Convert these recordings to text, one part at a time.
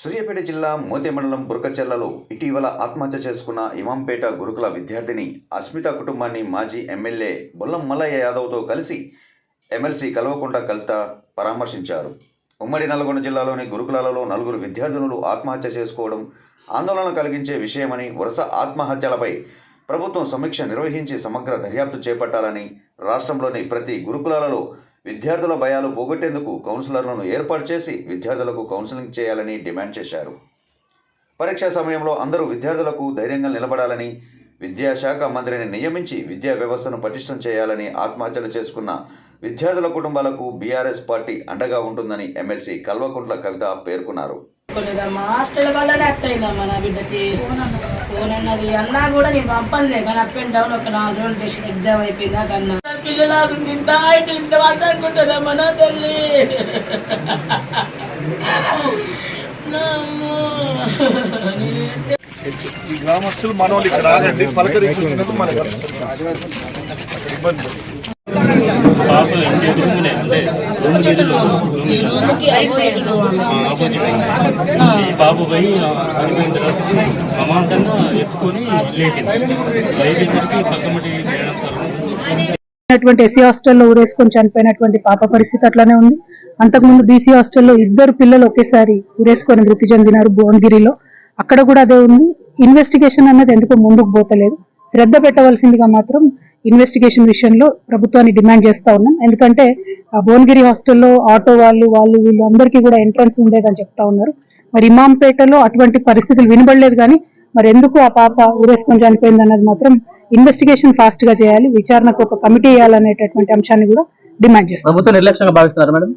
సూర్యాపేట జిల్లా మోతే మండలం బురకచెర్లలో ఇటీవల ఆత్మహత్య చేసుకున్న ఇమాంపేట గురుకుల విద్యార్థిని అస్మిత కుటుంబాన్ని మాజీ ఎమ్మెల్యే బొల్లం మల్లయ్య యాదవ్తో కలిసి ఎమ్మెల్సీ కల్వకుంట కల్త పరామర్శించారు. ఉమ్మడి నల్గొండ జిల్లాలోని గురుకులాలలో నలుగురు విద్యార్థినులు ఆత్మహత్య చేసుకోవడం ఆందోళన కలిగించే విషయమని వరుస ఆత్మహత్యలపై ప్రభుత్వం సమీక్ష నిర్వహించి సమగ్ర దర్యాప్తు చేపట్టాలని రాష్ట్రంలోని ప్రతి గురుకులాలలో విద్యార్థుల భయాలు పోగొట్టేందుకు కౌన్సిలర్లను ఏర్పాటు చేసి విద్యార్థులకు కౌన్సిలింగ్ చేయాలని డిమాండ్ చేశారు. పరీక్షా సమయంలో అందరూ విద్యార్థులకు ధైర్యంగా నిలబడాలని విద్యాశాఖ మంత్రిని నియమించి విద్యా వ్యవస్థను పటిష్టం చేయాలని ఆత్మహత్యలు చేసుకున్న విద్యార్థుల కుటుంబాలకు బీఆర్ఎస్ పార్టీ అండగా ఉంటుందని ఎమ్మెల్సీ కల్వకుంట్ల కవిత పేర్కొన్నారు. అనుకోలేదమ్మా హాస్టల్ వల్లనే అట్ట అయిందమ్మా నా బిడ్డకి ఫోన్ అన్నది. అన్నా కూడా నేను పంపలే కానీ అప్ అండ్ డౌన్ ఒక నాలుగు రోజులు చేసిన ఎగ్జామ్ అయిపోయిందా కన్నా పిల్లలు ఇంత ఇట్లా ఇంత వద్ద అనుకుంటుందమ్మా నా తల్లి. ఈ గ్రామస్తులు మనోళ్ళు ఇక్కడ ఆగండి పలకరించి వచ్చినందుకు మనకు ఇబ్బంది. అంటే ఈ బాబు పోయి చనిపోయిన తర్వాత అమాంతంగా ఎత్తుకొని పక్కమటి తర్వాత ఉన్నటువంటి ఎస్సీ హాస్టల్లో ఊరేసుకొని చనిపోయినటువంటి పాప పరిస్థితి అట్లానే ఉంది. అంతకుముందు బీసీ హాస్టల్లో ఇద్దరు పిల్లలు ఒకేసారి ఊరేసుకొని మృతి చెందినారు భువనగిరిలో. అక్కడ కూడా అదే ఉంది. ఇన్వెస్టిగేషన్ అన్నది ఎందుకు ముందుకు పోతలేదు? శ్రద్ధ పెట్టవలసిందిగా మాత్రం ఇన్వెస్టిగేషన్ విషయంలో ప్రభుత్వాన్ని డిమాండ్ చేస్తా ఉన్నాం. ఎందుకంటే ఆ భువనగిరి హాస్టల్లో ఆటో వాళ్ళు వాళ్ళు వీళ్ళు అందరికీ కూడా ఎంట్రన్స్ ఉండేదని చెప్తా ఉన్నారు. మరి ఇమాంపేటలో అటువంటి పరిస్థితులు వినబడలేదు కానీ మరి ఎందుకు ఆ పాప ఊరేసుకొని చనిపోయింది అన్నది మాత్రం ఇన్వెస్టిగేషన్ ఫాస్ట్గా చేయాలి. విచారణకు ఒక కమిటీ వేయాలనేటటువంటి అంశాన్ని కూడా డిమాండ్ చేస్తాం. ప్రభుత్వం నిర్లక్ష్యంగా భావిస్తున్నారు మేడం?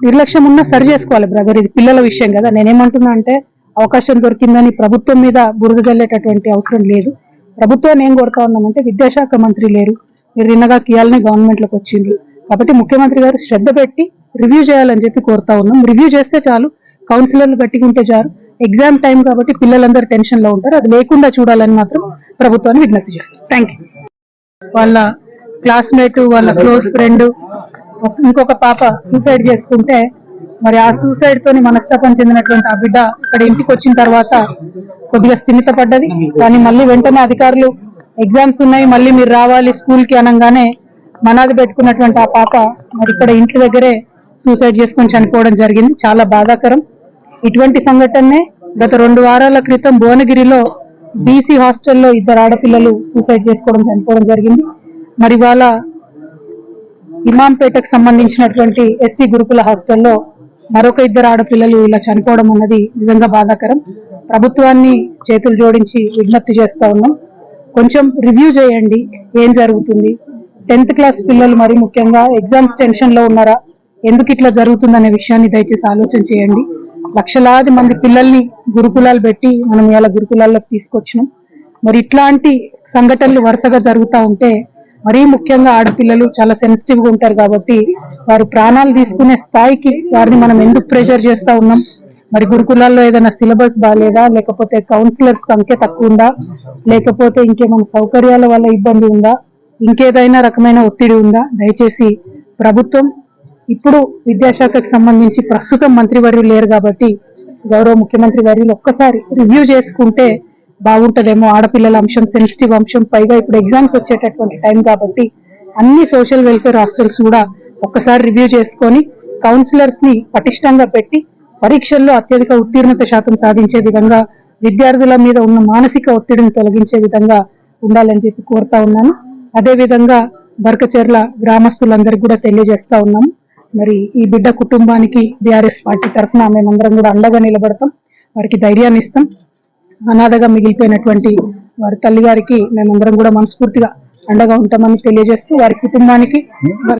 నిర్లక్ష్యం ఉన్నా సరి చేసుకోవాలి బ్రదర్ ఇది పిల్లల విషయం కదా. నేనేమంటున్నా అంటే అవకాశం దొరికిందని ప్రభుత్వం మీద బురద జల్లేటటువంటి అవసరం లేదు. ప్రభుత్వాన్ని ఏం కోరుతా ఉన్నామంటే విద్యాశాఖ మంత్రి లేరు. మీరు నిన్నగా కియాలని గవర్నమెంట్లోకి వచ్చిండ్రు. కాబట్టి ముఖ్యమంత్రి గారు శ్రద్ధ పెట్టి రివ్యూ చేయాలని చెప్పి కోరుతా ఉన్నాం. రివ్యూ చేస్తే చాలు. కౌన్సిలర్లు గట్టిగుంటే చాలు ఎగ్జామ్ టైం కాబట్టి పిల్లలందరూ టెన్షన్లో ఉంటారు. అది లేకుండా చూడాలని మాత్రం ప్రభుత్వాన్ని విజ్ఞప్తి చేస్తాం థ్యాంక్ యూ వాళ్ళ క్లాస్మేట్ వాళ్ళ క్లోజ్ ఫ్రెండ్ ఇంకొక పాప సూసైడ్ చేసుకుంటే మరి ఆ సూసైడ్ తోని మనస్తాపం చెందినటువంటి ఆ బిడ్డ ఇక్కడ ఇంటికి వచ్చిన తర్వాత కొద్దిగా స్థిమిత పడ్డది. కానీ మళ్ళీ వెంటనే అధికారులు ఎగ్జామ్స్ ఉన్నాయి. మళ్ళీ మీరు రావాలి స్కూల్కి అనగానే మనాది పెట్టుకున్నటువంటి ఆ పాప మరి ఇక్కడ ఇంటి దగ్గరే సూసైడ్ చేసుకొని చనిపోవడం జరిగింది. చాలా బాధాకరం. ఇటువంటి సంఘటనే గత రెండు వారాల క్రితం భువనగిరిలో బీసీ హాస్టల్లో ఇద్దరు ఆడపిల్లలు సూసైడ్ చేసుకోవడం చనిపోవడం జరిగింది. మరి ఇవాళ ఇమాంపేటకు సంబంధించినటువంటి ఎస్సీ గురుకుల హాస్టల్లో మరొక ఇద్దరు ఆడపిల్లలు ఇలా చనిపోవడం అన్నది నిజంగా బాధాకరం. ప్రభుత్వాన్ని చేతులు జోడించి విజ్ఞప్తి చేస్తా ఉన్నాం. కొంచెం రివ్యూ చేయండి ఏం జరుగుతుంది? టెన్త్ క్లాస్ పిల్లలు మరి ముఖ్యంగా ఎగ్జామ్స్ టెన్షన్లో ఉన్నారా? ఎందుకు ఇట్లా జరుగుతుందనే విషయాన్ని దయచేసి ఆలోచన చేయండి. లక్షలాది మంది పిల్లల్ని గురుకులాలు పెట్టి మనం ఇలా గురుకులాల్లోకి తీసుకొచ్చినాం. మరి ఇట్లాంటి సంఘటనలు వరుసగా జరుగుతూ ఉంటే మరీ ముఖ్యంగా ఆడపిల్లలు చాలా సెన్సిటివ్గా ఉంటారు కాబట్టి వారు ప్రాణాలు తీసుకునే స్థాయికి వారిని మనం ఎందుకు ప్రెషర్ చేస్తా ఉన్నాం? మరి గురుకులాల్లో ఏదైనా సిలబస్ బాగాలేదా లేకపోతే కౌన్సిలర్స్ సంఖ్య తక్కువ ఉందా లేకపోతే ఇంకేమైనా సౌకర్యాల వల్ల ఇబ్బంది ఉందా? ఇంకేదైనా రకమైన ఒత్తిడి ఉందా? దయచేసి ప్రభుత్వం ఇప్పుడు విద్యాశాఖకు సంబంధించి ప్రస్తుతం మంత్రివర్యులు లేరు కాబట్టి గౌరవ ముఖ్యమంత్రి వర్యులు ఒక్కసారి రివ్యూ చేసుకుంటే బాగుంటదేమో. ఆడపిల్లల అంశం సెన్సిటివ్ అంశం పైగా ఇప్పుడు ఎగ్జామ్స్ వచ్చేటటువంటి టైం కాబట్టి అన్ని సోషల్ వెల్ఫేర్ హాస్టల్స్ కూడా ఒక్కసారి రివ్యూ చేసుకొని కౌన్సిలర్స్ని పటిష్టంగా పెట్టి పరీక్షల్లో అత్యధిక ఉత్తీర్ణత శాతం సాధించే విధంగా విద్యార్థుల మీద ఉన్న మానసిక ఒత్తిడిని తొలగించే విధంగా ఉండాలని చెప్పి కోరుతా ఉన్నాను. అదే విధంగా గ్రామస్తులందరికీ కూడా తెలియజేస్తా ఉన్నాము మరి ఈ బిడ్డ కుటుంబానికి బీఆర్ఎస్ పార్టీ తరఫున మేమందరం కూడా అండగా నిలబడతాం. వారికి ధైర్యాన్ని ఇస్తాం. అనాథగా మిగిలిపోయినటువంటి వారి తల్లి గారికి మేమందరం కూడా మనస్ఫూర్తిగా అండగా ఉంటామని తెలియజేస్తూ వారి కుటుంబానికి